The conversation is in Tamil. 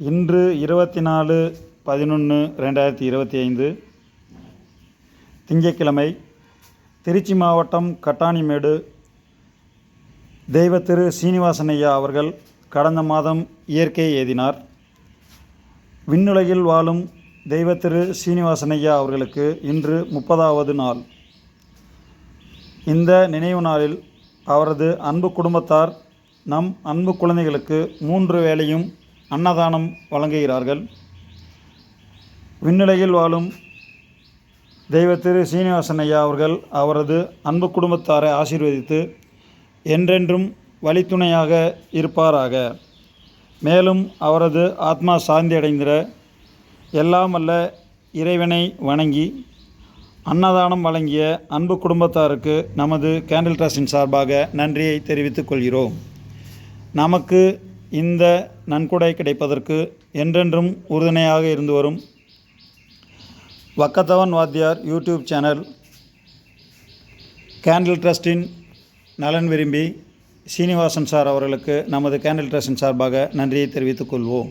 இன்று இருபத்தி நாலு பதினொன்று ரெண்டாயிரத்தி இருபத்தி ஐந்து திங்கட்கிழமை திருச்சி மாவட்டம் கட்டாணிமேடு தெய்வ திரு அவர்கள் கடந்த மாதம் இயற்கை எய்தினார் விண்ணுலகில் வாழும் தெய்வ திரு அவர்களுக்கு இன்று முப்பதாவது நாள். இந்த நினைவு நாளில் அவரது அன்பு குடும்பத்தார் நம் அன்பு குழந்தைகளுக்கு மூன்று வேளையும் அன்னதானம் வழங்குகிறார்கள். விண்ணிலையில் வாழும் தெய்வ திரு சீனிவாசன் ஐயா அவர்கள் அவரது அன்பு குடும்பத்தாரை ஆசீர்வதித்து என்றென்றும் வழித்துணையாக இருப்பாராக. மேலும் அவரது ஆத்மா சாந்தி அடைந்திட எல்லாம் அல்ல இறைவனை வணங்கி அன்னதானம் வழங்கிய அன்பு குடும்பத்தாருக்கு நமது கேண்டில் ட்ரஸ்டின் சார்பாக நன்றியை தெரிவித்துக் கொள்கிறோம். நமக்கு இந்த நன்கொடை கிடைப்பதற்கு என்றென்றும் உறுதுணையாக இருந்து வரும் வக்கத்தவன் வாத்தியார் யூடியூப் சேனல் கேண்டில் ட்ரஸ்டின் நலன் விரும்பி சீனிவாசன் சார் அவர்களுக்கு நமது கேண்டில் ட்ரஸ்டின் சார்பாக நன்றியை தெரிவித்துக் கொள்வோம்.